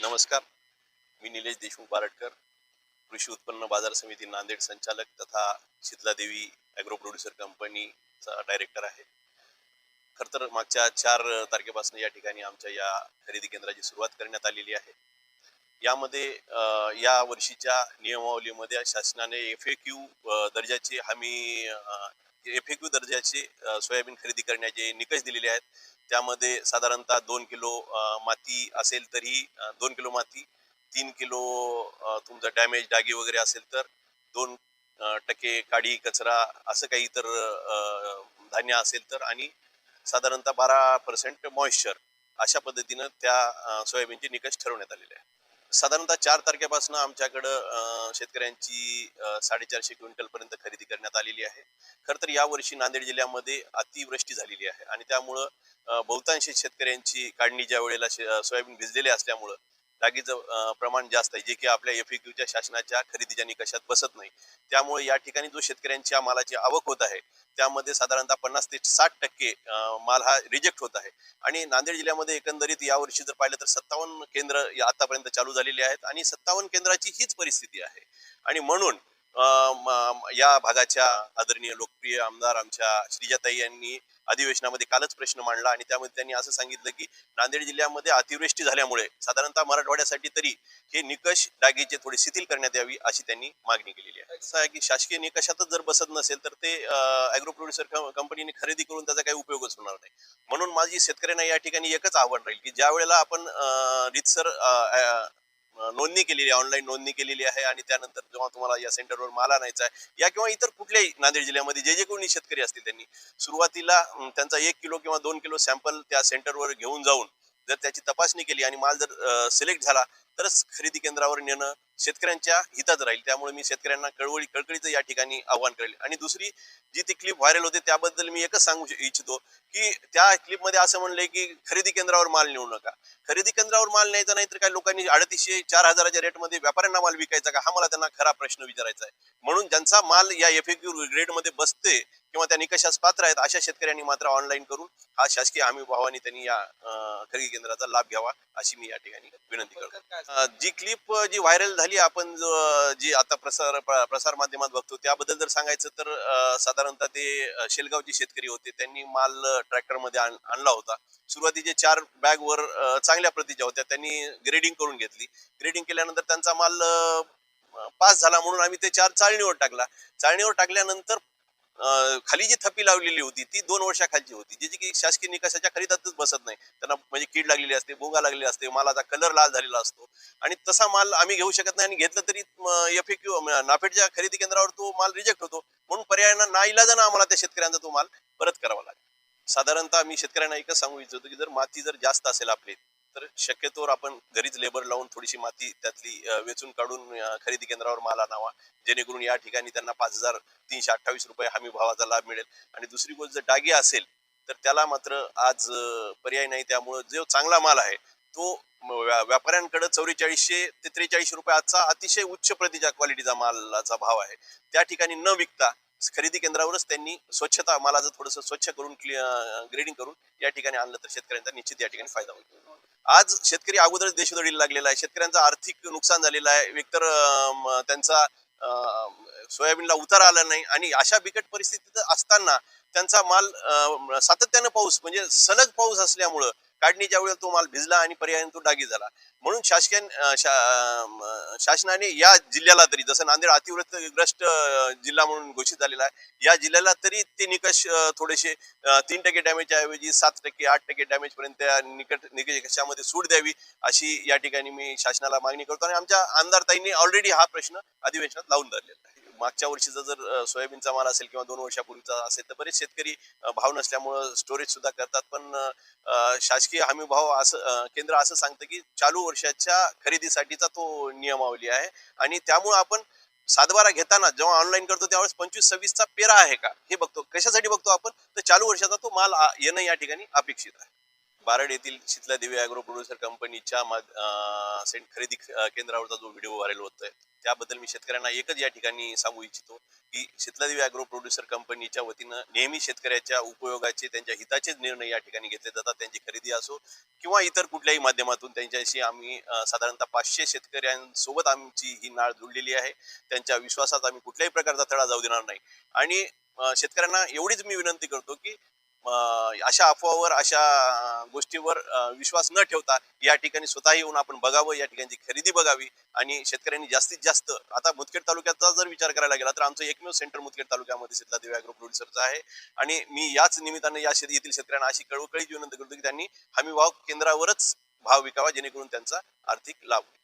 नमस्कार. मी निलेश देशमुख बारटकर कृषी उत्पन्न बाजार समिती नांदेड संचालक तथा शीतलादेवी ॲग्रो प्रोड्युसर कंपनीचा डायरेक्टर आहे. खरं तर मागच्या चार तारखेपासून या ठिकाणी आमच्या या खरेदी केंद्राची सुरुवात करण्यात आलेली आहे. यामध्ये या वर्षीच्या नियमावलीमध्ये शासनाने एफ ए क्यू दर्जाची हमी एफ क्यू दर्जाचे सोयाबीन खरेदी करण्याचे निकष दिलेले आहेत. त्यामध्ये साधारणतः दोन किलो माती असेल तरी दोन किलो माती तीन किलो तुमचा तुमचं डॅमेज डागी वगैरे असेल तर दोन टक्के काडी कचरा असं काही इतर धान्य असेल तर आणि साधारणतः बारा पर्सेंट मॉइश्चर अशा पद्धतीनं त्या सोयाबीनचे निकष ठरवण्यात आलेले आहे साधारणतः चार तारखेपासून आमच्याकडं शेतकऱ्यांची साडेचारशे क्विंटलपर्यंत खरेदी करण्यात आलेली आहे. खरं तर यावर्षी नांदेड जिल्ह्यामध्ये अतिवृष्टी झालेली आहे आणि त्यामुळं बहुतांशी बहुतांश शेतकऱ्यांची काढणी ज्या वेळेला सोयाबीन भिजलेले असल्यामुळं रागीचं प्रमाण जास्त आहे जे की आपल्या एफ क्यूच्या शासनाच्या खरेदीच्या निकषात बसत नाही. त्यामुळे या ठिकाणी जो शेतकऱ्यांच्या मालाची आवक होत आहे त्यामध्ये साधारणतः पन्नास ते साठ टक्के माल हा रिजेक्ट होत आहे. आणि नांदेड जिल्ह्यामध्ये एकंदरीत यावर्षी जर पाहिलं तर सत्तावन्न केंद्र या आतापर्यंत चालू झालेली आहेत आणि सत्तावन्न केंद्राची हीच परिस्थिती आहे. आणि म्हणून या भागाच्या आदरणीय लोकप्रिय आमदार आमच्या श्रीजाताई यांनी अधिवेशनामध्ये कालच प्रश्न मांडला आणि त्यामध्ये त्यांनी असं सांगितलं की नांदेड जिल्ह्यामध्ये अतिवृष्टी झाल्यामुळे साधारणतः मराठवाड्यासाठी तरी हे निकष डागीचे थोडे शिथिल करण्यात यावी अशी त्यांनी मागणी केलेली आहे. असं आहे की शासकीय निकषातच जर बसत नसेल तर ते अॅग्रो प्रोड्युसर कंपनीने खरेदी करून त्याचा काही उपयोगच होणार नाही. म्हणून माझी शेतकऱ्यांना या ठिकाणी एकच आव्हान राहील की ज्या वेळेला आपण रितसर रीतसर नोंदणी केलेली आहे ऑनलाईन नोंदणी केलेली आहे आणि त्यानंतर जेव्हा तुम्हाला या सेंटरवर माल आणायचा आहे या किंवा इतर कुठल्याही नांदेड जिल्ह्यामध्ये जे जे कोणी शेतकरी असतील त्यांनी सुरुवातीला त्यांचा एक किलो किंवा दोन किलो सॅम्पल त्या सेंटरवर घेऊन जाऊन जर त्याची तपासणी केली आणि माल जर सिलेक्ट झाला तरच खरेदी केंद्रावर नेणं शेतकऱ्यांच्या हितात राहील. त्यामुळे मी शेतकऱ्यांना कळवळी कळकळीचं या ठिकाणी आव्हान करेल. आणि दुसरी जी ती क्लिप व्हायरल होते त्याबद्दल मी एकच सांगू इच्छितो की त्या क्लिपमध्ये असं म्हणलंय की खरेदी केंद्रावर माल नेऊ नका. खरेदी केंद्रावर माल न्यायचा नाही तर काही लोकांनी अडतीसशे चार हजाराच्या रेटमध्ये व्यापाऱ्यांना माल विकायचा का? हा मला त्यांना खरा प्रश्न विचारायचा आहे. म्हणून ज्यांचा माल या एफ ग्रेडमध्ये बसते किंवा त्या निकषास पात्र आहेत अशा शेतकऱ्यांनी मात्र ऑनलाईन करून हा शासकीय हमी भावाने त्यांनी या खरेदी केंद्राचा लाभ घ्यावा अशी मी या ठिकाणी विनंती करतो. जी क्लिप जी व्हायरल झाली आपण जी आता प्रसार प्रसार माध्यमात बघतो त्याबद्दल जर सांगायचं तर साधारणतः ते शेलगावचे शेतकरी होते. त्यांनी माल ट्रॅक्टरमध्ये आणला होता. सुरुवातीचे चार बॅग वर चांगल्या प्रतीच्या होत्या. त्यांनी ग्रेडिंग करून घेतली. ग्रेडिंग केल्यानंतर त्यांचा माल पास झाला म्हणून आम्ही ते चार चाळणीवर टाकला. चाळणीवर टाकल्यानंतर खाली जी थपी लावलेली होती ती दोन वर्षाखालची होती. जी जी की शासकीय निकषाच्या खरीदातच बसत नाही. त्यांना म्हणजे कीड लागलेली असते भोगा लागलेली असते मालाचा कलर लाल झालेला असतो. आणि तसा माल आम्ही घेऊ शकत नाही आणि घेतलं तरी एफ क्यू नाफेडच्या खरेदी केंद्रावर तो माल रिजेक्ट होतो. म्हणून पर्यायांना ना इलाजानं आम्हाला त्या शेतकऱ्यांचा तो माल परत करावा लागेल. साधारणतः मी शेतकऱ्यांना एकच सांगू इच्छितो की जर माती जर जास्त असेल आपली तर शक्यतोवर आपण घरीच लेबर लावून थोडीशी माती त्यातली वेचून काढून खरेदी केंद्रावर माल आणावा. जेणेकरून या ठिकाणी त्यांना पाच हजार तीनशे अठ्ठावीस रुपये हमी भावाचा लाभ मिळेल. आणि दुसरी गोष्ट जर डागी असेल तर त्याला मात्र आज पर्याय नाही. त्यामुळं जो चांगला माल आहे तो व्या- व्यापाऱ्यांकडे चौवेचाळीसशे ते त्रेचाळीसशे रुपये आजचा अतिशय उच्च प्रतीच्या क्वालिटीचा मालाचा भाव आहे. त्या ठिकाणी न विकता खरेदी केंद्रावरच त्यांनी स्वच्छता मालाचं थोडंसं स्वच्छ करून ग्रेडिंग करून या ठिकाणी आणलं तर शेतकऱ्यांचा निश्चित या ठिकाणी फायदा होईल. आज शेतकरी अगोदरच देशोधडीला लागलेला आहे. शेतकऱ्यांचं आर्थिक नुकसान झालेलं आहे. एकतर त्यांचा अं, सोयाबीनला उतार आला नाही आणि अशा बिकट परिस्थितीत असताना त्यांचा माल अं, सातत्यानं पाऊस म्हणजे सलग पाऊस असल्यामुळं काढणीच्या वेळेला तो माल भिजला आणि पर्यायाने तो डागी झाला. म्हणून शासकीय शा- शासनाने या जिल्ह्याला तरी जसं नांदेड अतिवृत्तग्रस्त जिल्हा म्हणून घोषित झालेला आहे या जिल्ह्याला तरी ते निकष थोडेसे तीन टक्के डॅमेजच्या ऐवजी सात टक्के आठ टक्के डॅमेज पर्यंत निकट निकषामध्ये सूट द्यावी अशी या ठिकाणी मी शासनाला मागणी करतो. आणि आमच्या आमदारताईंनी ऑलरेडी हा प्रश्न अधिवेशनात लावून धरलेला आहे. मागच्या वर्षीचा जर सोयाबीनचा माल असेल किंवा दोन वर्षापूर्वीचा असेल तर बरेच शेतकरी भाव नसल्यामुळं स्टोरेज सुद्धा करतात. पण शासकीय हमी भाव असं केंद्र असं सांगतं की चालू वर्षाच्या खरेदीसाठीचा तो नियमावली आहे. आणि त्यामुळं आपण सातबारा घेताना जेव्हा ऑनलाईन करतो त्यावेळेस पंचवीस सव्वीसचा पेरा आहे का? हे बघतो. कशासाठी बघतो आपण? तर चालू वर्षाचा तो माल येणं या ठिकाणी अपेक्षित आहे. बारड येथील शीतला देवी अॅग्रो प्रोड्युसर कंपनीच्या सेंट खरेदी केंद्रावरचा जो व्हिडिओ व्हायरल होतोय त्याबद्दल मी शेतकऱ्यांना एकच या ठिकाणी सांगू इच्छितो की शीतलादेवी अॅग्रो प्रोड्युसर कंपनीच्या वतीनं नेहमी शेतकऱ्याच्या उपयोगाचे त्यांच्या हिताचेच निर्णय या ठिकाणी घेतले जातात त्यांची खरेदी असो किंवा इतर कुठल्याही माध्यमातून त्यांच्याशी आम्ही साधारणतः पाचशे शेतकऱ्यांसोबत आमची ही नाळ जुळलेली आहे त्यांच्या विश्वासात आम्ही कुठल्याही प्रकारचा तडा जाऊ देणार नाही. आणि शेतकऱ्यांना एवढीच मी विनंती करतो की अशा अफवावर अशा गोष्टीवर विश्वास न ठेवता या ठिकाणी स्वतः येऊन आपण बघावं या ठिकाणची खरेदी बघावी आणि शेतकऱ्यांनी जास्तीत जास्त आता मुदखेड तालुक्याचा जर विचार करायला गेला तर आमचं एकमेव सेंटर मुदखेड तालुक्यामध्ये शीतला देवी अॅग्रो प्रोड्युसरचं आहे आणि मी याच निमित्ताने या शेती येथील शेतकऱ्यांना अशी कळवकळीची विनंती करतो की त्यांनी हमी भाव केंद्रावरच भाव विकावा जेणेकरून त्यांचा आर्थिक लाभ होईल.